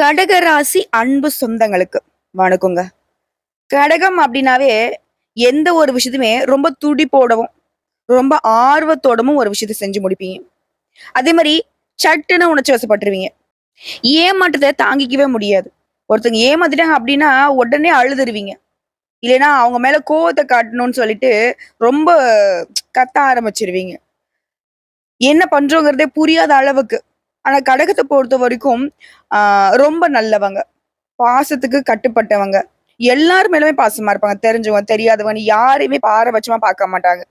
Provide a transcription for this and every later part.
கடகராசி அன்பு சொந்தங்களுக்கு வணக்கங்க. கடகம் அப்படின்னாவே எந்த ஒரு விஷயத்தையுமே ரொம்ப துடிப்போடவும் ரொம்ப ஆர்வத்தோடவும் ஒரு விஷயத்த செஞ்சு முடிப்பீங்க. அதே மாதிரி சட்டுன்னு உணர்ச்சி வசப்பட்டுருவீங்க. ஏமாற்றத்தை தாங்கிக்கவே முடியாது. ஒருத்தங்க ஏமாத்திட்டாங்க அப்படின்னா உடனே அழுதுருவீங்க. இல்லைன்னா அவங்க மேல கோவத்தை காட்டணும்னு சொல்லிட்டு ரொம்ப கத்த ஆரம்பிச்சிருவீங்க. என்ன பண்றோங்கிறதே புரியாத அளவுக்கு. ஆனா கடகத்தை பொறுத்த வரைக்கும் ரொம்ப நல்லவங்க. பாசத்துக்கு கட்டுப்பட்டவங்க. எல்லார் மேலுமே பாசமா இருப்பாங்க. தெரிஞ்சவங்க தெரியாதவங்க யாரையுமே பாரபட்சமா பார்க்க மாட்டாங்க.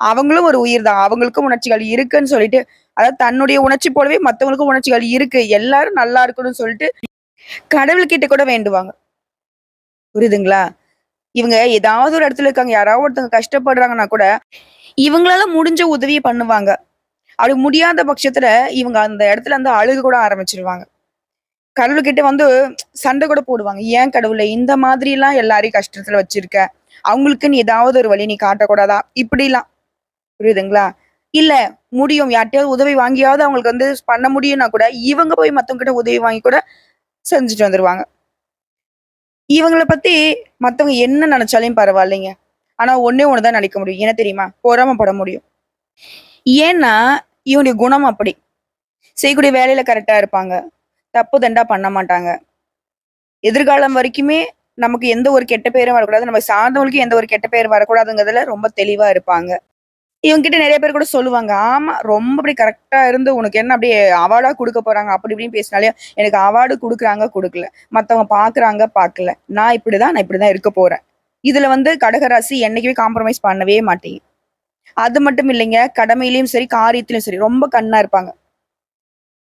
அவங்களும் ஒரு உயிர் தான். அவங்களுக்கும் உணர்ச்சிகள் இருக்குன்னு சொல்லிட்டு அதாவது தன்னுடைய உணர்ச்சி போலவே மற்றவங்களுக்கும் உணர்ச்சிகள் இருக்கு. எல்லாரும் நல்லா இருக்கணும்னு சொல்லிட்டு கடவுள்கிட்ட கூட வேண்டுவாங்க. புரியுதுங்களா? இவங்க ஏதாவது ஒரு இடத்துல இருக்காங்க. யாராவது ஒருத்தவங்க கஷ்டப்படுறாங்கன்னா கூட இவங்களால முடிஞ்ச உதவியை பண்ணுவாங்க. அப்படி முடியாத பட்சத்துல இவங்க அந்த இடத்துல வந்து அழுக கூட ஆரம்பிச்சிருவாங்க. கடவுள்கிட்ட வந்து சண்டை கூட போடுவாங்க. ஏன் கடவுளை இந்த மாதிரி எல்லாம் எல்லாரையும் கஷ்டத்துல வச்சிருக்க? அவங்களுக்குன்னு ஏதாவது ஒரு வழி நீ காட்டக்கூடாதா? இப்படிலாம். புரியுதுங்களா? இல்ல முடியும். யார்கிட்டயாவது உதவி வாங்கியாவது அவங்களுக்கு வந்து பண்ண முடியும்னா கூட இவங்க போய் மத்தவங்க கிட்ட உதவி வாங்கி கூட செஞ்சுட்டு வந்துருவாங்க. இவங்களை பத்தி மத்தவங்க என்ன நினைச்சாலும் பரவாயில்லைங்க. ஆனா ஒண்ணே ஒண்ணுதான் நினைக்க முடியும். என்ன தெரியுமா? பொறாமப்பட முடியும். ஏன்னா இவனுடைய குணம் அப்படி. செய்யக்கூடிய வேலையில கரெக்டா இருப்பாங்க. தப்பு தண்டா பண்ண மாட்டாங்க. எதிர்காலம் வரைக்குமே நமக்கு எந்த ஒரு கெட்ட பேரும் வரக்கூடாது. நம்ம சார்ந்தவங்களுக்கு எந்த ஒரு கெட்ட பேர் வரக்கூடாதுங்கிறதுல ரொம்ப தெளிவா இருப்பாங்க. இவங்க கிட்ட நிறைய பேர் கூட சொல்லுவாங்க ஆமா ரொம்ப அப்படி கரெக்டா இருந்து உனக்கு என்ன அப்படியே அவார்டா கொடுக்க போறாங்க? அப்படி இப்படின்னு பேசினாலே எனக்கு அவார்டு கொடுக்குறாங்க கொடுக்கல. மத்தவங்க பாக்குறாங்க பார்க்கல நான் இப்படிதான் நான் இப்படிதான் இருக்க போறேன். இதுல வந்து கடகராசி என்னைக்குமே காம்ப்ரமைஸ் பண்ணவே மாட்டேங்குது. அது மட்டும் இல்லைங்க கடமையிலையும் சரி காரியத்திலையும் சரி ரொம்ப கண்ணா இருப்பாங்க.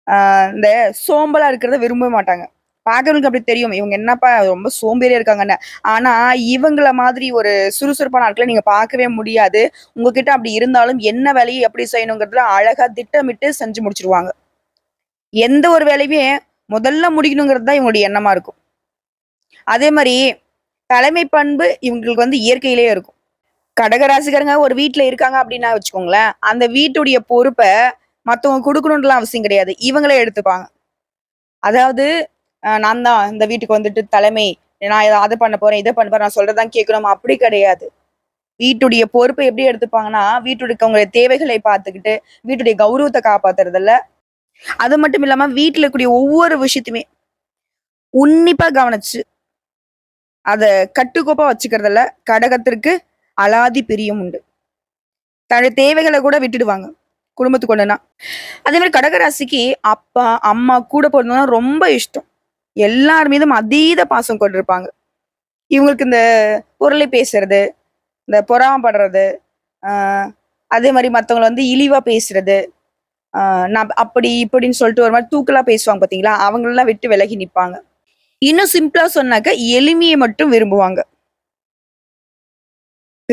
ஆஹ் இந்த சோம்பலா இருக்கிறத விரும்ப மாட்டாங்க. பாக்குறவங்களுக்கு அப்படி தெரியும் இவங்க என்னப்பா ரொம்ப சோம்பேறியா இருக்காங்கன்னு. ஆனா இவங்கள மாதிரி ஒரு சுறுசுறுப்பான ஆட்களை நீங்க பார்க்கவே முடியாது. உங்ககிட்ட அப்படி இருந்தாலும் என்ன வேலையை எப்படி செய்யணுங்கிறதுல அழகா திட்டமிட்டு செஞ்சு முடிச்சிருவாங்க. எந்த ஒரு வேலையுமே முதல்ல முடிக்கணுங்கிறது தான் இவங்களுடைய எண்ணமா இருக்கும். அதே மாதிரி தலைமை பண்பு இவங்களுக்கு வந்து இயற்கையிலேயே இருக்கும். கடகராசிக்காரங்க ஒரு வீட்டுல இருக்காங்க அப்படின்னா வச்சுக்கோங்களேன் அந்த வீட்டுடைய பொறுப்பை மத்தவங்க கொடுக்கணுன்றலாம் அவசியம் கிடையாது. இவங்களே எடுத்துப்பாங்க. அதாவது நான் தான் இந்த வீட்டுக்கு வந்துட்டு தலைமை நான் அதை பண்ண போறேன் இதை பண்ண போறேன் நான் சொல்றதான் கேட்கணும். அப்படி கிடையாது. வீட்டுடைய பொறுப்பை எப்படி எடுத்துப்பாங்கன்னா வீட்டுடைய தேவைகளை பார்த்துக்கிட்டு வீட்டுடைய கௌரவத்தை காப்பாத்துறதுல அது மட்டும் இல்லாம வீட்டுல கூடிய ஒவ்வொரு விஷயத்தையுமே உன்னிப்பா கவனிச்சு அதை கட்டுக்கோப்பா வச்சுக்கிறதுல கடகத்திற்கு அலாதி பிரியம் உண்டு. தன்னுடைய தேவைகளை கூட விட்டுடுவாங்க குடும்பத்துக்கு அதே மாதிரி கடகராசிக்கு அப்பா அம்மா கூட பிறந்தோம்னா ரொம்ப இஷ்டம். எல்லார் மீதும் அதீத பாசம் கொண்டிருப்பாங்க. இவங்களுக்கு இந்த பொருளை பேசுறது இந்த பொறாமப்படுறது அதே மாதிரி மற்றவங்களை வந்து இழிவாக பேசுறது நான் அப்படி இப்படின்னு சொல்லிட்டு ஒரு மாதிரி தூக்கலாக பேசுவாங்க பார்த்தீங்களா அவங்களெல்லாம் விட்டு விலகி நிற்பாங்க இன்னும் சிம்பிளாக சொன்னாக்க எளிமையை மட்டும் விரும்புவாங்க.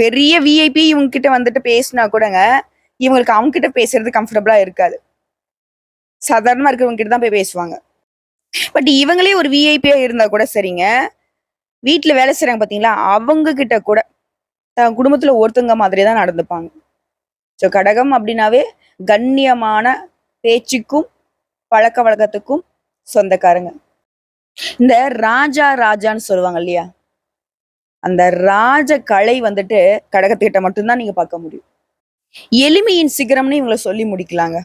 பெரிய விஐபி இவங்க கிட்ட வந்துட்டு பேசினா கூடங்க இவங்களுக்கு அவங்க கிட்ட பேசுறது கம்ஃபர்டபுளா இருக்காது. சாதாரணமா இருக்கிறவங்க கிட்ட தான் போய் பேசுவாங்க. பட் இவங்களே ஒரு விஐபியா இருந்தா கூட சரிங்க. வீட்டுல வேலை செய்யறாங்க பாத்தீங்களா அவங்க கிட்ட கூட தன் குடும்பத்துல ஒருத்தங்க மாதிரி தான் நடந்துப்பாங்க. ஸோ கடகம் அப்படின்னாவே கண்ணியமான பேச்சுக்கும் பழக்க வழக்கத்துக்கும் சொந்தக்காரங்க. இந்த ராஜா ராஜான்னு சொல்லுவாங்க இல்லையா? அந்த ராஜ கலை வந்துட்டு கடகத்துக்கிட்ட மட்டும்தான் நீங்க பார்க்க முடியும். எளிமையின் சிகரம்னு இவங்களை சொல்லி முடிக்கலாங்க.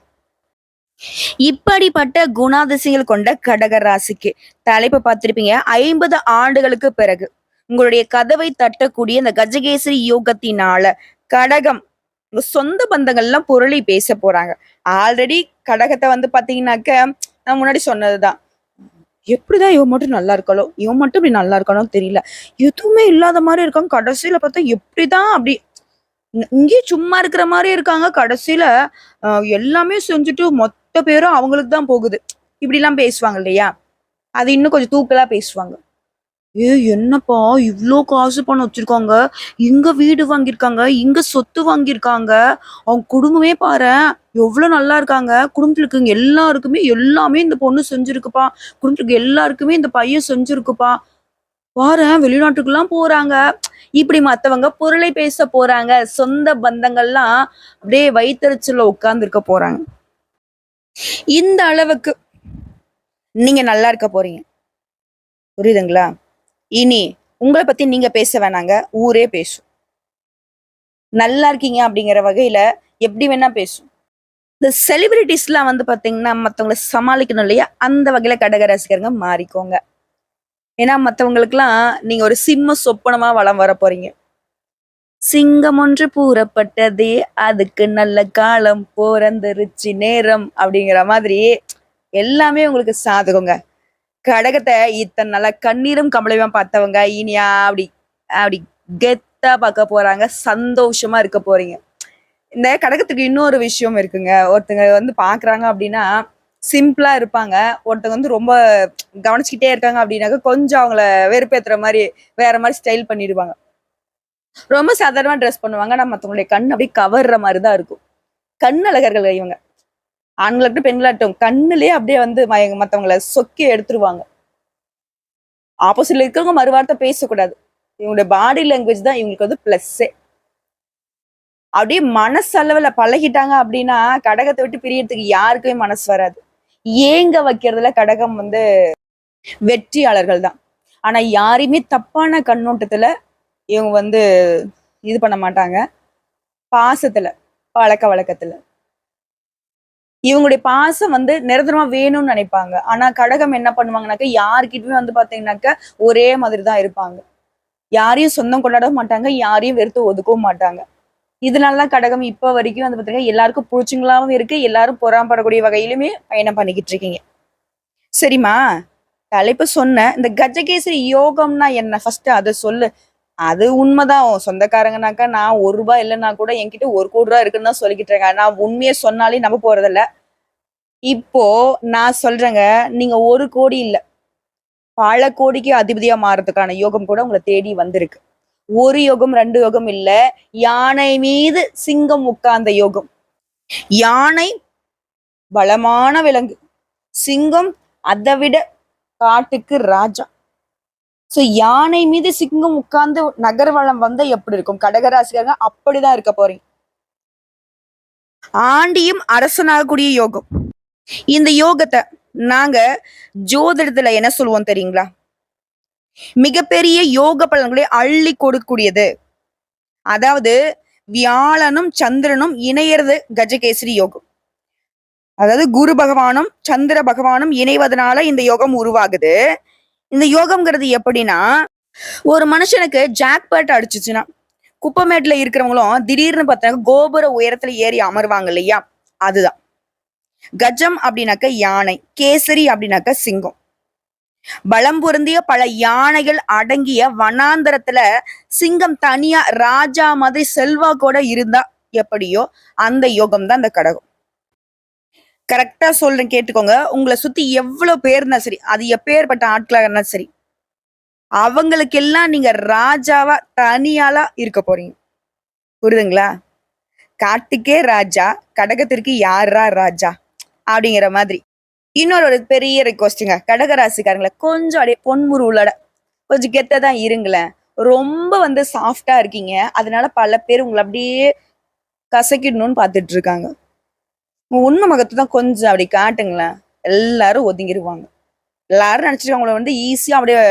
இப்படிப்பட்ட குணாதிசயங்கள் கொண்ட கடக ராசிக்கு தலைப்பு பார்த்திருப்பீங்க. ஐம்பது ஆண்டுகளுக்கு பிறகு உங்களுடைய கதவை தட்டக்கூடிய இந்த கஜகேசரி யோகத்தினால கடகம் உங்க சொந்த பந்தங்கள்லாம் பொருளை பேச போறாங்க. ஆல்ரெடி கடகத்தை வந்து பாத்தீங்கன்னாக்க நான் முன்னாடி சொன்னதுதான். எப்படிதான் இவன் மட்டும் நல்லா இருக்காளோ இவன் மட்டும் இப்படி நல்லா இருக்கானோ தெரியல. எதுவுமே இல்லாத மாதிரி இருக்காங்க கடைசியில பார்த்தா எப்படிதான் அப்படி இங்கேயே சும்மா இருக்கிற மாதிரி இருக்காங்க. கடைசியில எல்லாமே செஞ்சுட்டு மொத்த பேரும் அவங்களுக்கு தான் போகுது. இப்படி எல்லாம் பேசுவாங்க இல்லையா? அது இன்னும் கொஞ்சம் தூக்கலா பேசுவாங்க. ஏ என்னப்பா இவ்வளோ காசு பணம் வச்சிருக்காங்க. இங்க வீடு வாங்கியிருக்காங்க. இங்க சொத்து வாங்கியிருக்காங்க. அவங்க குடும்பமே பாரு எவ்வளவு நல்லா இருக்காங்க. குடும்பத்துல இருக்கவங்க எல்லாருக்குமே எல்லாமே இந்த பொண்ணு செஞ்சிருக்குப்பா. குடும்பத்துக்கு எல்லாருக்குமே இந்த பையன் செஞ்சிருக்குப்பா. பாரு வெளிநாட்டுக்கெல்லாம் போறாங்க. இப்படி மத்தவங்க பொருளை பேச போறாங்க. சொந்த பந்தங்கள்லாம் அப்படியே வயிற்றுச்சல்ல உட்கார்ந்துருக்க போறாங்க. இந்த அளவுக்கு நீங்க நல்லா இருக்க போறீங்க. புரியுதுங்களா? இனி உங்களை பத்தி நீங்க பேச வேணாங்க. ஊரே பேசும். நல்லா இருக்கீங்க அப்படிங்கிற வகையில எப்படி வேணா பேசும். இந்த செலிபிரிட்டிஸ்லாம் வந்து பாத்தீங்கன்னா மற்றவங்களை சமாளிக்கணும் இல்லையா? அந்த வகையில கடக ரசிகருங்க மாறிக்கோங்க. ஏன்னா மத்தவங்களுக்குலாம் நீங்க ஒரு சிம்ம சொப்பனமா வளம் வர போறீங்க. சிங்கம் ஒன்று பூரப்பட்டதே அதுக்கு நல்ல காலம் போறந்துருச்சு நேரம் அப்படிங்கிற மாதிரி எல்லாமே உங்களுக்கு சாதகங்க. கடகத்தை இத்தனை நல்லா கண்ணீரும் கமலையுமா பார்த்தவங்க? இனியா அப்படி அப்படி கெத்தா பார்க்க போறாங்க. சந்தோஷமா இருக்க போறீங்க. இந்த கடகத்துக்கு இன்னொரு விஷயம் இருக்குங்க. ஒருத்தங்க வந்து பாக்குறாங்க அப்படின்னா சிம்பிளா இருப்பாங்க. ஒருத்தங்க வந்து ரொம்ப கவனிச்சுக்கிட்டே இருக்காங்க அப்படின்னாக்க கொஞ்சம் அவங்கள வெறுப்பேத்துற மாதிரி வேற மாதிரி ஸ்டைல் பண்ணிடுவாங்க. ரொம்ப சாதாரணமா ட்ரெஸ் பண்ணுவாங்க. நம்ம மற்றவங்களுடைய கண் அப்படியே கவர்ற மாதிரி தான் இருக்கும் கண் அழகர்கள் இவங்க ஆண்களாகட்டும் பெண்களாகட்டும் கண்ணுலயே அப்படியே வந்து மற்றவங்களை சொக்கி எடுத்துருவாங்க. ஆப்போசிட்ல இருக்கிறவங்க மறுவார்த்தை பேசக்கூடாது. இவங்களுடைய பாடி லாங்குவேஜ் தான் இவங்களுக்கு வந்து பிளஸ்ஸே அப்படியே மனசளவுல பழகிட்டாங்க அப்படின்னா கடகத்தை விட்டு பிரியறதுக்கு யாருக்குமே மனசு வராது. ஏங்க வைக்கிறதுல கடகம் வந்து வெற்றியாளர்கள் தான். ஆனா யாரையுமே தப்பான கண்ணோட்டத்துல இவங்க வந்து இது பண்ண மாட்டாங்க. பாசத்துல பழக்க வழக்கத்துல. இவங்களுடைய பாசம் வந்து நிரந்தரமா வேணும்னு நினைப்பாங்க. ஆனா கடகம் என்ன பண்ணுவாங்கனாக்க யாருக்கிட்டயுமே வந்து பாத்தீங்கன்னாக்க ஒரே மாதிரி தான் இருப்பாங்க. யாரையும் சொந்தம் கொண்டாடவும் மாட்டாங்க யாரையும் வெறுத்து ஒதுக்கவும் மாட்டாங்க. இதனாலதான் கடகம் இப்ப வரைக்கும் வந்து பாத்தீங்கன்னா எல்லாருக்கும் பிடிச்சிங்களாவும் இருக்கு. எல்லாரும் பொறாமப்படக்கூடிய வகையிலுமே பயணம் பண்ணிக்கிட்டு இருக்கீங்க. சரிம்மா தலைப்பு சொன்ன இந்த கஜகேசரி யோகம்னா என்ன? ஃபர்ஸ்ட் அதை சொல்லு. அது உண்மைதான். சொந்தக்காரங்கனாக்கா நான் ஒரு ரூபாய் இல்லைன்னா கூட என்கிட்ட ஒரு கோடி ரூபா இருக்குன்னு தான் சொல்லிக்கிட்டு இருக்கேன் நான் உண்மையை சொன்னாலே நம்ப போறதில்ல. இப்போ நான் சொல்றேங்க நீங்க ஒரு கோடி இல்ல. பல கோடிக்கு அதிபதியா மாறதுக்கான யோகம் கூட உங்களை தேடி வந்திருக்கு. ஒரு யோகம் ரெண்டு யோகம் இல்ல. யானை மீது சிங்கம் உட்கார்ந்த யோகம். யானை பலமான விலங்கு. சிங்கம் அதை விட காட்டுக்கு ராஜா. சோ யானை மீது சிங்கம் உட்கார்ந்து நகர்வளம் வந்தா எப்படி இருக்கும்? கடகராசிக்காரங்க அப்படிதான் இருக்க போறீங்க. ஆண்டியும் அரசனாகக்கூடிய யோகம். இந்த யோகத்தை நாங்க ஜோதிடத்துல என்ன சொல்லுவோம் தெரியுங்களா? மிகப்பெரிய யோக பலன்களை அள்ளி கொடுக்கக்கூடியது. அதாவது வியாழனும் சந்திரனும் இணையறது கஜகேசரி யோகம். அதாவது குரு பகவானும் சந்திர பகவானும் இணைவதனால இந்த யோகம் உருவாகுது. இந்த யோகம்ங்கிறது எப்படின்னா ஒரு மனுஷனுக்கு ஜாக்பேட் அடிச்சிச்சுன்னா குப்பமேட்ல இருக்கிறவங்களும் திடீர்னு பார்த்தாங்க கோபுர உயரத்துல ஏறி அமர்வாங்க இல்லையா? அதுதான். கஜம் அப்படின்னாக்க யானை கேசரி அப்படின்னாக்க சிங்கம். பலம் பொருந்திய பல யானைகள் அடங்கிய வனாந்தரத்துல சிங்கம் தனியா ராஜா மாதிரி செல்வா கூட இருந்தா எப்படியோ அந்த யோகம் தான் அந்த கடகம். கரெக்டா சொல்றேன் கேட்டுக்கோங்க. உங்களை சுத்தி எவ்வளவு பேர் இருந்தா சரி அது எப்பேற்பட்ட ஆட்களாக இருந்தா சரி அவங்களுக்கெல்லாம் நீங்க ராஜாவா தனியாலா இருக்க போறீங்க. புரியுதுங்களா? காட்டுக்கே ராஜா கடகத்திற்கு யாரா ராஜா? அப்படிங்கிற மாதிரி. இன்னொரு ஒரு பெரிய ரெக்வஸ்ட்டுங்க கடகராசிக்காரங்களை கொஞ்சம் அப்படியே பொன்முருளோட கொஞ்சம் கெத்தா தான் இருங்களேன் ரொம்ப வந்து சாஃப்டா இருக்கீங்க. அதனால பல பேர் உங்களை அப்படியே கசக்கிடணும்னு பார்த்துட்டு இருக்காங்க உண்மை முகத்தை தான் கொஞ்சம் அப்படி காட்டுங்களேன். எல்லாரும் ஒதுங்கிடுவாங்க எல்லாரும் நினைச்சிட்டு உங்களை வந்து ஈஸியா அப்படியே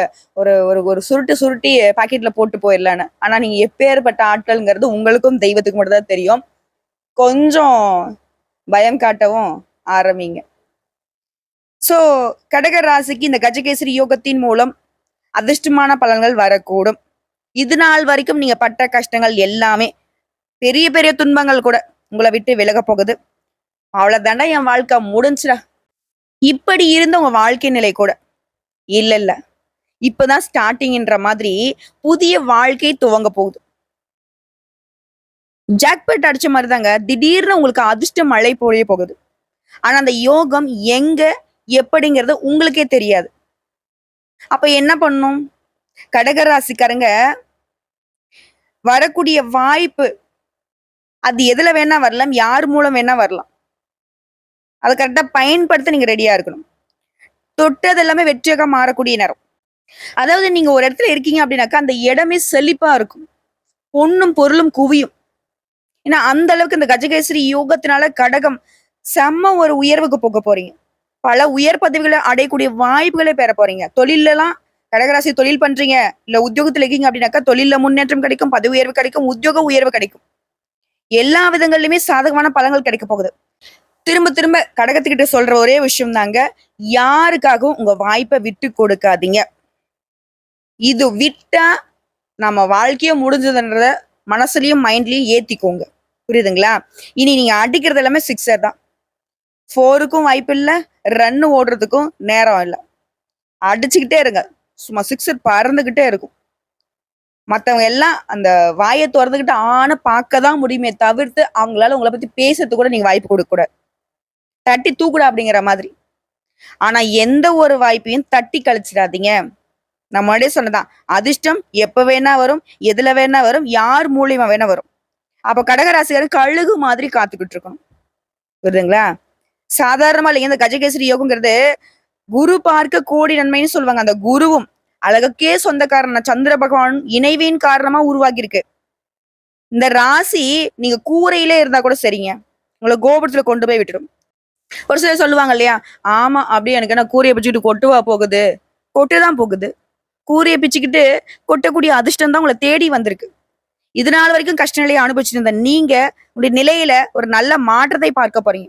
ஒரு ஒரு ஒரு சுருட்டு சுருட்டி பாக்கெட்ல போட்டு போயிடலான்னு. ஆனா நீங்க எப்பேற்பட்ட ஆட்கள்ங்கிறது உங்களுக்கும் தெய்வத்துக்கு மட்டும் தான் தெரியும். கொஞ்சம் பயம் காட்டவும் ஆரம்பிங்க. சோ கடக ராசிக்கு இந்த கஜகேசரி யோகத்தின் மூலம் அதிர்ஷ்டமான பலன்கள் வரக்கூடும். இது நாள் வரைக்கும் நீங்க பட்ட கஷ்டங்கள் எல்லாமே பெரிய பெரிய துன்பங்கள் கூட உங்களை விட்டு விலக போகுது. அவ்வளவுதாண்டா என் வாழ்க்கை முடிஞ்சுடா. இப்படி இருந்த உங்க வாழ்க்கை நிலை கூட இல்ல இல்ல இப்பதான் ஸ்டார்டிங்ன்ற மாதிரி புதிய வாழ்க்கை துவங்க போகுது. ஜாக்பெட் அடிச்ச மாதிரி தாங்க திடீர்னு உங்களுக்கு அதிர்ஷ்ட மழை பொழிய போகுது. ஆனா அந்த யோகம் எங்க எப்படிங்கிறது உங்களுக்கே தெரியாது. அப்ப என்ன பண்ணும்? கடகராசிக்காரங்க வரக்கூடிய வாய்ப்பு அது எதுல வேணா வரலாம் யார் மூலம் வேணா வரலாம். அதை கரெக்டா பயன்படுத்த நீங்க ரெடியா இருக்கணும். தொட்டது எல்லாமே வெற்றியாக மாறக்கூடிய நேரம். அதாவது நீங்க ஒரு இடத்துல இருக்கீங்க அப்படின்னாக்கா அந்த இடமே செழிப்பா இருக்கும். பொண்ணும் பொருளும் குவியும். ஏன்னா அந்த அளவுக்கு இந்த கஜகேசரி யோகத்தினால கடகம் செம்ம ஒரு உயர்வுக்கு போக போறீங்க. பல உயர் பதவிகளை அடையக்கூடிய வாய்ப்புகளை பெற போறீங்க. தொழிலெல்லாம் கடகராசி தொழில் பண்றீங்க. இல்ல உத்தியோகத்துல இருக்கீங்க அப்படின்னாக்கா தொழில முன்னேற்றம் கிடைக்கும் பதவி உயர்வு கிடைக்கும் உத்தியோக உயர்வு கிடைக்கும். எல்லா விதங்கள்லயுமே சாதகமான பலங்கள் கிடைக்க போகுது. திரும்ப திரும்ப கடகத்துக்கிட்ட சொல்ற ஒரே விஷயம் தாங்க யாருக்காகவும் உங்க வாய்ப்பை விட்டு கொடுக்காதீங்க. இது விட்டா நம்ம வாழ்க்கையே முடிஞ்சதுன்றத மனசுலயும் மைண்ட்லயும் ஏத்திக்கோங்க. புரியுதுங்களா? இனி நீங்க அடிக்கிறது எல்லாமே சிக்ஸர் தான். ஃபோருக்கும் வாய்ப்பு இல்லை ரன்னு ஓடுறதுக்கும் நேரம் இல்லை. அடிச்சுக்கிட்டே இருங்க. சும்மா சிக்ஸர் பறந்துக்கிட்டே இருக்கும். மற்றவங்க எல்லாம் அந்த வாயை திறந்துக்கிட்டு ஆன பார்க்க தான் முடியுமே தவிர்த்து அவங்களால உங்களை பத்தி பேசுறதுக்கு கூட நீங்க வாய்ப்பு கொடுக்க கூடாது. தட்டி தூக்குடா அப்படிங்கிற மாதிரி. ஆனா எந்த ஒரு வாய்ப்பையும் தட்டி கழிச்சிடாதீங்க. நான் முன்னாடியே சொன்னதான் அதிர்ஷ்டம் எப்ப வேணா வரும் எதுல வேணா வரும் யார் மூலியமா வேணா வரும். அப்ப கடகராசிக்காரன் கழுகு மாதிரி காத்துக்கிட்டு இருக்கணும். புரியுதுங்களா? சாதாரணமா இல்லைங்க. இந்த கஜகேசரி யோகங்கிறது குரு பார்க்க கோடி நன்மைன்னு சொல்லுவாங்க. அந்த குருவும் அழகுக்கே சொந்தக்காரன். சந்திர பகவான் இணைவின் காரணமா உருவாகி இருக்கு இந்த ராசி நீங்க கூரையிலே இருந்தா கூட சரிங்க. உங்களை கோபுரத்துல கொண்டு போய் விட்டுடும் ஒரு சிலர் சொல்லுவாங்க இல்லையா? ஆமா அப்படியே எனக்கு என்ன கூரையை பிச்சுக்கிட்டு கொட்டுவா போகுது? கொட்டுதான் போகுது. கூரையை பிச்சுக்கிட்டு கொட்டக்கூடிய அதிர்ஷ்டம் தான் உங்களை தேடி வந்திருக்கு. இது நாள் வரைக்கும் கஷ்ட நிலையை அனுபவிச்சிருந்த நீங்க உங்களுடைய நிலையில ஒரு நல்ல மாற்றத்தை பார்க்க போறீங்க.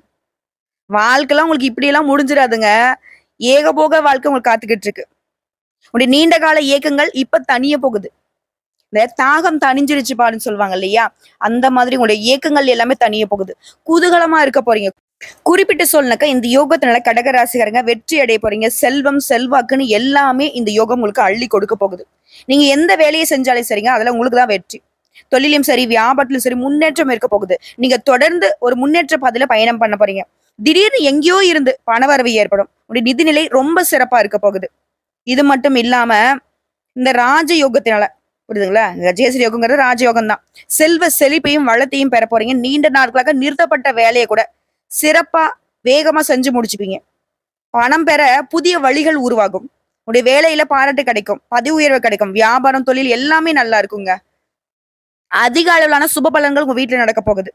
வாழ்க்கைலாம் உங்களுக்கு இப்படியெல்லாம் முடிஞ்சிடாதுங்க ஏகபோக வாழ்க்கை உங்களுக்கு காத்துக்கிட்டு இருக்கு உங்களுடைய நீண்ட கால இயக்கங்கள் இப்ப தனிய போகுது. இந்த தாகம் தணிஞ்சிருச்சு பாருன்னு சொல்லுவாங்க இல்லையா? அந்த மாதிரி உங்களுடைய இயக்கங்கள் எல்லாமே தனிய போகுது. குதூகலமா இருக்க போறீங்க. குறிப்பிட்டு சொல்லினாக்கா இந்த யோகத்தினால கடகராசிகாரங்க வெற்றி அடைய போறீங்க. செல்வம் செல்வாக்குன்னு எல்லாமே இந்த யோகம் உங்களுக்கு அள்ளி கொடுக்க போகுது. நீங்க எந்த வேலையை செஞ்சாலே சரிங்க அதுல உங்களுக்கு தான் வெற்றி. தொழிலும் சரி வியாபாரத்திலும் சரி முன்னேற்றம் இருக்க போகுது. நீங்க தொடர்ந்து ஒரு முன்னேற்ற பாதையில பயணம் பண்ண போறீங்க. திடீர்னு எங்கேயோ இருந்து பணவரவு ஏற்படும். உடைய நிதிநிலை ரொம்ப சிறப்பா இருக்க போகுது. இது மட்டும் இல்லாம இந்த ராஜ யோகத்தினால புரியுதுங்களா? கஜேசரி யோகங்கிறது ராஜயோகம் தான் செல்வ செழிப்பையும் வளத்தையும் பெற போறீங்க. நீண்ட நாட்களாக நிறுத்தப்பட்ட வேலையை கூட சிறப்பா வேகமா செஞ்சு முடிச்சுப்பீங்க. பணம் பெற புதிய வழிகள் உருவாகும். உடைய வேலையில பாராட்டு கிடைக்கும். பதவி உயர்வு கிடைக்கும். வியாபாரம் தொழில் எல்லாமே நல்லா இருக்குங்க. அதிக அளவிலான சுப பலன்கள் உங்க வீட்டுல நடக்க போகுது.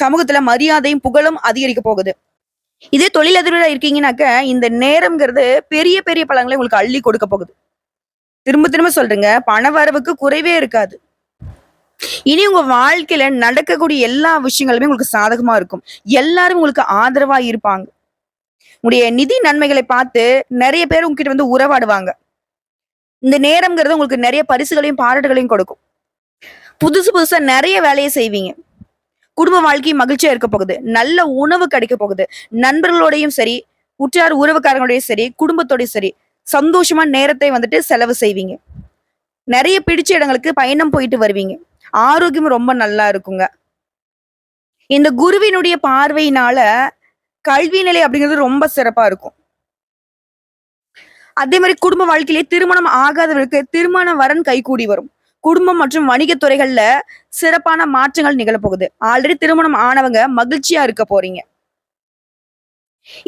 சமூகத்துல மரியாதையும் புகழும் அதிகரிக்க போகுது. இதே தொழிலதிபரா இருக்கீங்கன்னாக்க இந்த நேரம்ங்கிறது பெரிய பெரிய பழங்களை உங்களுக்கு அள்ளி கொடுக்க போகுது. திரும்ப திரும்ப சொல்றேங்க பண வரவுக்கு குறைவே இருக்காது. இனி உங்க வாழ்க்கையில நடக்கக்கூடிய எல்லா விஷயங்களுமே உங்களுக்கு சாதகமா இருக்கும். எல்லாரும் உங்களுக்கு ஆதரவா இருப்பாங்க. உங்களுடைய நிதி நன்மைகளை பார்த்து நிறைய பேர் உங்ககிட்ட வந்து உறவாடுவாங்க. இந்த நேரம்ங்கிறது உங்களுக்கு நிறைய பரிசுகளையும் பாராட்டுகளையும் கொடுக்கும். புதுசு புதுசா நிறைய வேலையை செய்வீங்க. குடும்ப வாழ்க்கை மகிழ்ச்சியா இருக்க போகுது. நல்ல உணவு கிடைக்க போகுது. நண்பர்களோடையும் சரி உற்றார் உறவுக்காரங்களோடையும் சரி குடும்பத்தோடையும் சரி சந்தோஷமா நேரத்தை வந்துட்டு செலவு செய்வீங்க. நிறைய பிடிச்ச இடங்களுக்கு பயணம் போயிட்டு வருவீங்க. ஆரோக்கியம் ரொம்ப நல்லா இருக்குங்க. இந்த குருவினுடைய பார்வையினால கல்வி நிலை அப்படிங்கிறது ரொம்ப சிறப்பா இருக்கும். அதே மாதிரி குடும்ப வாழ்க்கையிலே திருமணம் ஆகாதவர்களுக்கு திருமண வரன் கைகூடி வரும். குடும்பம் மற்றும் வணிக துறைகள்ல சிறப்பான மாற்றங்கள் நிகழப்போகுது. ஆல்ரெடி திருமணம் ஆனவங்க மகிழ்ச்சியா இருக்க போறீங்க.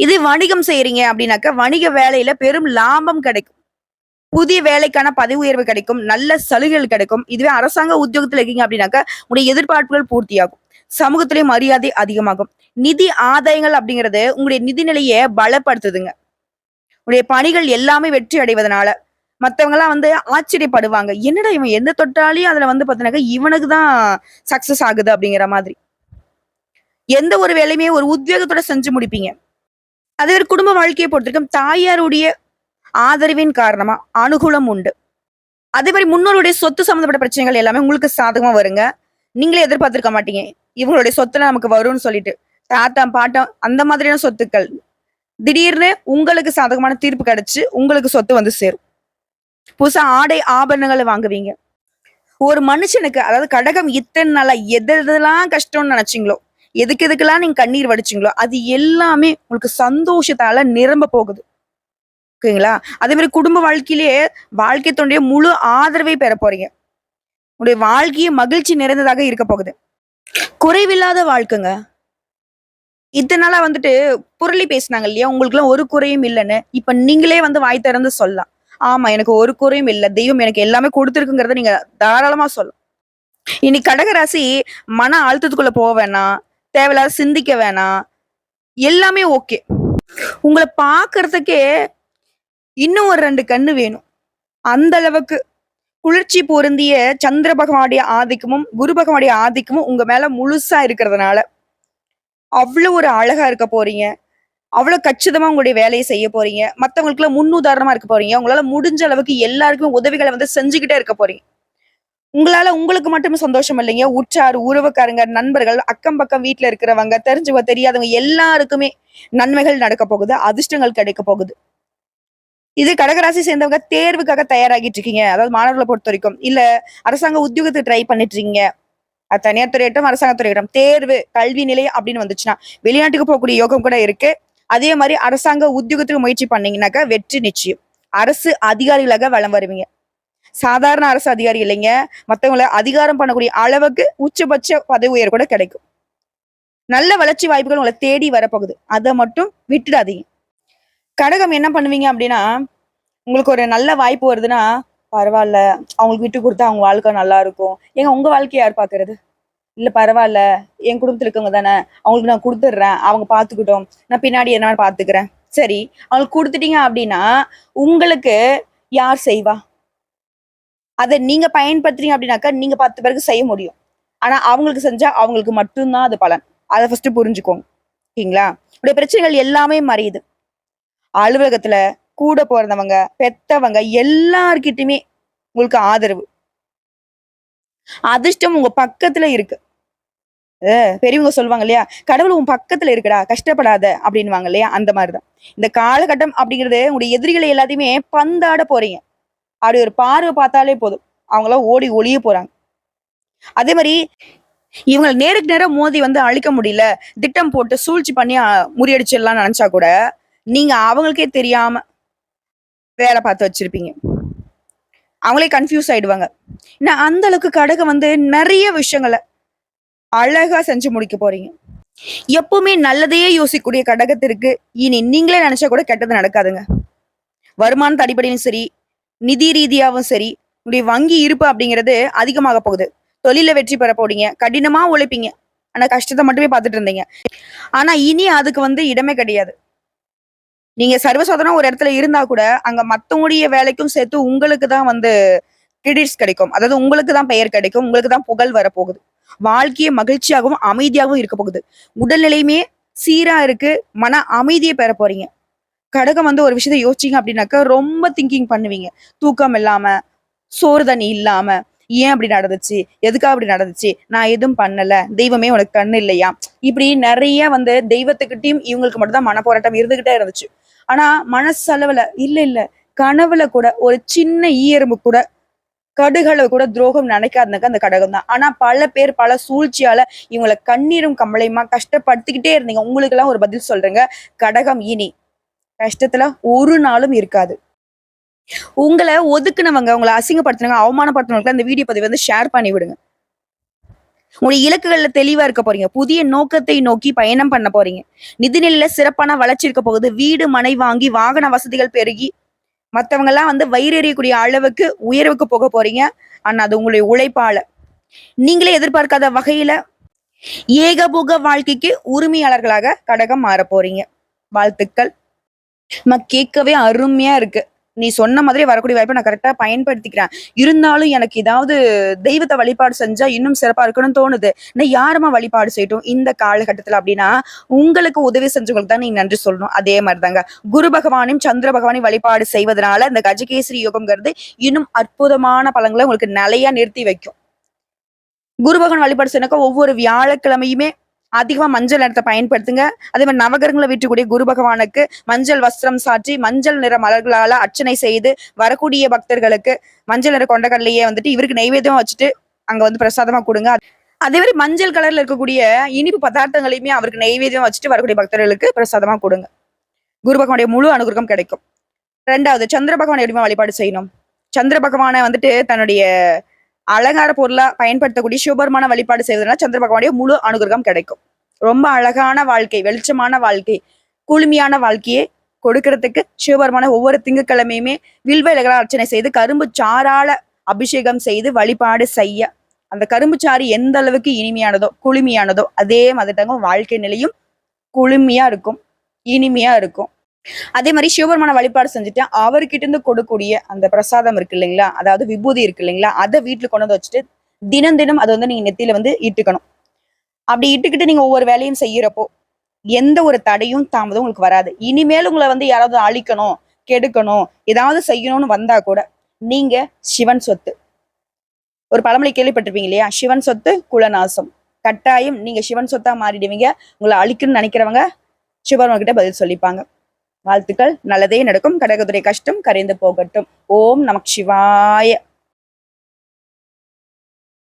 இது வணிகம் செய்யறீங்க அப்படின்னாக்க வணிக வேலையில பெரும் லாபம் கிடைக்கும். புதிய வேலைக்கான பதவி உயர்வு கிடைக்கும். நல்ல சலுகைகள் கிடைக்கும். இதுவே அரசாங்க உத்தியோகத்துல இருக்கீங்க அப்படின்னாக்க உங்களுடைய எதிர்பார்ப்புகள் பூர்த்தியாகும். சமூகத்திலேயே மரியாதை அதிகமாகும். நிதி ஆதாயங்கள் அப்படிங்கிறது உங்களுடைய நிதி நிலையை பலப்படுத்துதுங்க. உங்களுடைய பணிகள் எல்லாமே வெற்றி அடைவதனால மற்றவங்கலாம் வந்து ஆச்சரியப்படுவாங்க. என்னடா இவன் எந்த தொட்டாலையும் அதில் வந்து பாத்தீங்கன்னாக்கா இவனுக்கு தான் சக்சஸ் ஆகுது அப்படிங்கிற மாதிரி. எந்த ஒரு வேலையுமே ஒரு உத்வேகத்தோட செஞ்சு முடிப்பீங்க. அதே ஒரு குடும்ப வாழ்க்கையை பொறுத்திருக்கும். தாயாருடைய ஆதரவின் காரணமா அனுகூலம் உண்டு. அதே மாதிரி முன்னோருடைய சொத்து சம்மந்தப்பட்ட பிரச்சனைகள் எல்லாமே உங்களுக்கு சாதகமா வருங்க. நீங்களே எதிர்பார்த்திருக்க மாட்டீங்க. இவங்களுடைய சொத்துல நமக்கு வரும்னு சொல்லிட்டு. தாத்தா பாட்டம் அந்த மாதிரியான சொத்துக்கள். திடீர்னு உங்களுக்கு சாதகமான தீர்ப்பு கிடைச்சு உங்களுக்கு சொத்து வந்து சேரும். புதுசா ஆடை ஆபரணங்களை வாங்குவீங்க. ஒரு மனுஷனுக்கு அதாவது கடகம் இத்தனை நாளா எது எதெல்லாம் கஷ்டம்னு நினைச்சீங்களோ எதுக்கு எதுக்கெல்லாம் நீங்க கண்ணீர் வடிச்சீங்களோ அது எல்லாமே உங்களுக்கு சந்தோஷத்தால நிரம்ப போகுது. ஓகேங்களா? அதே மாதிரி குடும்ப வாழ்க்கையிலேயே வாழ்க்கை தோண்டிய முழு ஆதரவை பெற போறீங்க. உங்களுடைய வாழ்க்கையே மகிழ்ச்சி நிறைந்ததாக இருக்க போகுது. குறைவில்லாத வாழ்க்கைங்க. இத்தனை நாளா வந்துட்டு புரளி பேசினாங்க இல்லையா? உங்களுக்கு எல்லாம் ஒரு குறையும் இல்லைன்னு இப்ப நீங்களே வந்து வாய் திறந்து சொல்லலாம். ஆமா எனக்கு ஒரு குறையும் இல்லை. தெய்வம் எனக்கு எல்லாமே கொடுத்துருக்குங்கிறத நீங்க தாராளமா சொல்லலாம் இனி கடகராசி மன அழுத்தத்துக்குள்ள போக வேணாம். தேவையில்லாத சிந்திக்க வேணாம். எல்லாமே ஓகே. உங்களை பாக்குறதுக்கே இன்னும் ஒரு ரெண்டு கண்ணு வேணும். அந்த அளவுக்கு குளிர்ச்சி பொருந்திய சந்திர பகவானுடைய ஆதிக்கமும் குரு பகவானுடைய ஆதிக்கமும் உங்க மேல முழுசா இருக்கிறதுனால அவ்வளவு ஒரு அழகா இருக்க போறீங்க. அவ்வளவு கச்சிதமா உங்களுடைய வேலையை செய்ய போறீங்க. மற்றவங்களுக்குலாம் முன்னுதாரணமா இருக்க போறீங்க. உங்களால முடிஞ்ச அளவுக்கு எல்லாருக்குமே உதவிகளை வந்து செஞ்சுக்கிட்டே இருக்க போறீங்க. உங்களால உங்களுக்கு மட்டுமே சந்தோஷம் இல்லைங்க. உற்றார் உறவுக்காரங்க நண்பர்கள் அக்கம் பக்கம் வீட்டுல இருக்கிறவங்க தெரிஞ்சவங்க தெரியாதவங்க எல்லாருக்குமே நன்மைகள் நடக்க போகுது அதிர்ஷ்டங்கள் கிடைக்க போகுது. இது கடகராசி சேர்ந்தவங்க தேர்வுக்காக தயாராகிட்டு இருக்கீங்க. அதாவது மாணவர்களை பொறுத்த வரைக்கும். இல்ல அரசாங்க உத்தியோகத்துக்கு ட்ரை பண்ணிட்டு இருக்கீங்க. அது தனியார் துறையிட்டம் அரசாங்க துறையிடம் தேர்வு கல்வி நிலையம் அப்படின்னு வந்துச்சுன்னா வெளிநாட்டுக்கு போகக்கூடிய யோகம் கூட இருக்கு. அதே மாதிரி அரசாங்க உத்தியோகத்துக்கு முயற்சி பண்ணீங்கன்னாக்கா வெற்றி நிச்சயம். அரசு அதிகாரிகளாக வளம் வருவீங்க. சாதாரண அரசு அதிகாரி இல்லைங்க. மற்றவங்களை அதிகாரம் பண்ணக்கூடிய அளவுக்கு உச்சபட்ச பதவி உயர் கூட கிடைக்கும். நல்ல வளர்ச்சி வாய்ப்புகள் உங்களை தேடி வரப்போகுது. அதை மட்டும் விட்டுடாதீங்க. கடகம் என்ன பண்ணுவீங்க அப்படின்னா உங்களுக்கு ஒரு நல்ல வாய்ப்பு வருதுன்னா பரவாயில்ல. அவங்களுக்கு விட்டு கொடுத்தா அவங்க வாழ்க்கை நல்லா இருக்கும். ஏங்க உங்க வாழ்க்கையை யார் பாக்குறது இல்ல பரவாயில்ல. என் குடும்பத்துல இருக்கவங்க தானே. அவங்களுக்கு நான் கொடுத்துட்றேன். அவங்க பாத்துக்கிட்டோம். நான் பின்னாடி என்ன பாத்துக்கிறேன். சரி அவங்களுக்கு கொடுத்துட்டீங்க அப்படின்னா உங்களுக்கு யார் செய்வா? அதை நீங்க பயன்படுத்துறீங்க அப்படின்னாக்கா நீங்க பத்து பேருக்கு செய்ய முடியும். ஆனா அவங்களுக்கு செஞ்சா அவங்களுக்கு மட்டும்தான் அது பலன். அதை ஃபர்ஸ்ட் புரிஞ்சுக்கோங்க. ஓகேங்களா? உடைய பிரச்சனைகள் எல்லாமே மறையுது. அலுவலகத்துல கூட பிறந்தவங்க பெத்தவங்க எல்லார்கிட்டயுமே உங்களுக்கு ஆதரவு. அதிர்ஷ்டம் உங்க பக்கத்துல இருக்கு. பெரியவங்க சொல்லுவாங்க இல்லையா? கடவுள் உன் பக்கத்துல இருக்குடா கஷ்டப்படாத அப்படின்வாங்க இல்லையா? அந்த மாதிரிதான். இந்த காலகட்டம் அப்படிங்கிறது உங்களுடைய எதிரிகளை எல்லாத்தையுமே பந்தாட போறீங்க. அப்படி ஒரு பார்வை பார்த்தாலே போதும். அவங்களாம் ஓடி ஒளிய போறாங்க. அதே மாதிரி இவங்களை நேருக்கு நேரம் மோதி வந்து அழிக்க முடியல திட்டம் போட்டு சூழ்ச்சி பண்ணி முறியடிச்சிடலாம் நினைச்சா கூட நீங்க அவங்களுக்கே தெரியாம வேலை பார்த்து வச்சிருப்பீங்க. அவங்களே கன்ஃபியூஸ் ஆயிடுவாங்க. நான் அந்த அளவுக்கு கடகம் வந்து நிறைய விஷயங்களை அழகா செஞ்சு முடிக்க போறீங்க. எப்பவுமே நல்லதையே யோசிக்கக்கூடிய கடகத்திற்கு இனி நீங்களே நினைச்சா கூட கெட்டது நடக்காதுங்க. வருமானத்து அடிப்படையும் சரி நிதி ரீதியாகவும் சரி உங்களுடைய வங்கி இருப்பு அப்படிங்கிறது அதிகமாக போகுது. தொழில வெற்றி பெற போறீங்க. கடினமா உழைப்பீங்க. ஆனா கஷ்டத்தை மட்டுமே பார்த்துட்டு இருந்தீங்க. ஆனா இனி அதுக்கு வந்து இடமே கிடையாது. நீங்க சர்வசாதாரண ஒரு இடத்துல இருந்தா கூட அங்க மத்தவங்களுடைய வேலைக்கும் சேர்த்து உங்களுக்கு தான் வந்து கிரெடிட்ஸ் கிடைக்கும். அதாவது உங்களுக்கு தான் பெயர் கிடைக்கும். உங்களுக்கு தான் புகழ் வரப்போகுது. வாழ்க்கையை மகிழ்ச்சியாகவும் அமைதியாகவும் இருக்க போகுது. உடல்நிலையுமே சீரா இருக்கு. மன அமைதியை பெற போறீங்க. கடகம் வந்து ஒரு விஷயத்தை யோசிச்சீங்க அப்படின்னாக்கா ரொம்ப திங்கிங் பண்ணுவீங்க. தூக்கம் இல்லாம சோறு தண்ணி இல்லாம ஏன் அப்படி நடந்துச்சு? எதுக்காக அப்படி நடந்துச்சு? நான் எதுவும் பண்ணல. தெய்வமே உனக்கு கண்ணு இல்லையா? இப்படி நிறைய வந்து தெய்வத்துக்கிட்டையும் இவங்களுக்கு மட்டும்தான் மன போராட்டம் இருந்துகிட்டே இருந்துச்சு. ஆனா மனசளவுல இல்ல இல்ல கனவுல கூட ஒரு சின்ன ஈயரும்பு கூட கடுகளை கூட துரோகம் நினைக்காதுனாக்க அந்த கடகம் தான் ஆனா பல பேர் பல சூழ்ச்சியால இவங்களை கண்ணீரும் கம்பளையுமா கஷ்டப்படுத்திக்கிட்டே இருந்தீங்க. உங்களுக்கு எல்லாம் ஒரு பதில் சொல்றேங்க. கடகம் இனி. கஷ்டத்துல ஒரு நாளும் இருக்காது. உங்களை ஒதுக்குனவங்க உங்களை அசிங்கப்படுத்தினவங்க அவமானப்படுத்தினவங்களுக்கு அந்த வீடியோ பதிவு வந்து ஷேர் பண்ணி விடுங்க. உங்களுடைய இலக்குகள்ல தெளிவா இருக்க போறீங்க. புதிய நோக்கத்தை நோக்கி பயணம் பண்ண போறீங்க. நிதிநிலையில சிறப்பான வளர்ச்சி இருக்க போகுது. வீடு மனை வாங்கி வாகன வசதிகள் பெருகி மற்றவங்கெல்லாம் வந்து வயிறறியக்கூடிய அளவுக்கு உயர்வுக்கு போக போறீங்க. ஆனா அது உங்களுடைய உழைப்பால. நீங்களே எதிர்பார்க்காத வகையில ஏகபோக வாழ்க்கைக்கு உரிமையாளர்களாக கடகம் மாற போறீங்க. வாழ்த்துக்கள். நம்ம கேட்கவே அருமையா இருக்கு. நீ சொன்ன மாதிரி வரக்கூடிய வாய்ப்பை நான் கரெக்டா பயன்படுத்திக்கிறேன். இருந்தாலும் எனக்கு ஏதாவது தெய்வத்தை வழிபாடு செஞ்சா இன்னும் சிறப்பா இருக்கணும்னு தோணுது. நான் யாருமா வழிபாடு செய்யட்டும்? இந்த காலகட்டத்துல அப்படின்னா உங்களுக்கு உதவி செஞ்சவங்களுக்கு தான் நீங்க நன்றி சொல்லணும். அதே மாதிரிதாங்க. குரு பகவானையும் சந்திர பகவானையும் வழிபாடு செய்வதனால இந்த கஜகேசரி யோகம்ங்கிறது இன்னும் அற்புதமான பலங்களை உங்களுக்கு நிலையா நிறுத்தி வைக்கும். குரு பகவான் வழிபாடு செய்யனாக்கா ஒவ்வொரு வியாழக்கிழமையுமே அதிகமா மஞ்சள் நிறத்தை பயன்படுத்துங்க. அதே மாதிரி நவகரங்களை வீட்டுக்கூடிய குரு பகவானுக்கு மஞ்சள் வஸ்திரம் சாற்றி மஞ்சள் நிற மலர்களால அர்ச்சனை செய்து வரக்கூடிய பக்தர்களுக்கு மஞ்சள் நிற கொண்டக்கடலையே வந்துட்டு இவருக்கு நைவேத்தியம் வச்சுட்டு அங்க வந்து பிரசாதமா கொடுங்க. அதே மாதிரி மஞ்சள் கலர்ல இருக்கக்கூடிய இனிப்பு பதார்த்தங்களையுமே அவருக்கு நைவேத்தியம் வச்சுட்டு வரக்கூடிய பக்தர்களுக்கு பிரசாதமா கொடுங்க. குரு பகவானுடைய முழு அனுகிரகம் கிடைக்கும். ரெண்டாவது சந்திர பகவான் எப்படி வழிபாடு செய்யணும்? சந்திர பகவானை வந்துட்டு தன்னுடைய அலங்கார பொருளா பயன்படுத்தக்கூடிய சிவபெருமான வழிபாடு செய்வதனால் சந்திர பகவானுடைய முழு அனுகிரகம் கிடைக்கும். ரொம்ப அழகான வாழ்க்கை வெளிச்சமான வாழ்க்கை குளுமையான வாழ்க்கையை கொடுக்கறதுக்கு சிவபெருமான ஒவ்வொரு திங்கட்கிழமையுமே வில்வ இலைகளால் அர்ச்சனை செய்து கரும்பு சாரால அபிஷேகம் செய்து வழிபாடு செய்ய. அந்த கரும்பு சாறு எந்த அளவுக்கு இனிமையானதோ குளுமையானதோ அதே மாதிரி தாங்க வாழ்க்கை நிலையும் குளுமையா இருக்கும் இனிமையா இருக்கும். அதே மாதிரி சிவபெருமான வழிபாடு செஞ்சுட்டு அவர்கிட்ட இருந்து கொடுக்கக்கூடிய அந்த பிரசாதம் இருக்கு இல்லைங்களா? அதாவது விபூதி இருக்கு இல்லைங்களா? அதை வீட்டுல கொண்டு வந்து வச்சுட்டு தினம் தினம் அதை வந்து நீங்க நெத்தியில வந்து இட்டுக்கணும். அப்படி இட்டுக்கிட்டு நீங்க ஒவ்வொரு வேலையும் செய்யறப்போ எந்த ஒரு தடையும் தாமதம் உங்களுக்கு வராது. இனிமேல் உங்களை வந்து யாராவது அழிக்கணும் கெடுக்கணும் ஏதாவது செய்யணும்னு வந்தா கூட நீங்க சிவன் சொத்து. ஒரு பழமொழி கேள்விப்பட்டிருப்பீங்க இல்லையா? சிவன் சொத்து குலநாசம். கட்டாயம் நீங்க சிவன் சொத்தா மாறிடுவீங்க. உங்களை அழிக்கணும்னு நினைக்கிறவங்க சிவபெருமான் கிட்ட பதில் சொல்லிப்பாங்க. வாழ்த்துக்கள். நல்லதே நடக்கும். கடகதுரை கஷ்டம் கரைந்து போகட்டும். ஓம் நமக் சிவாய.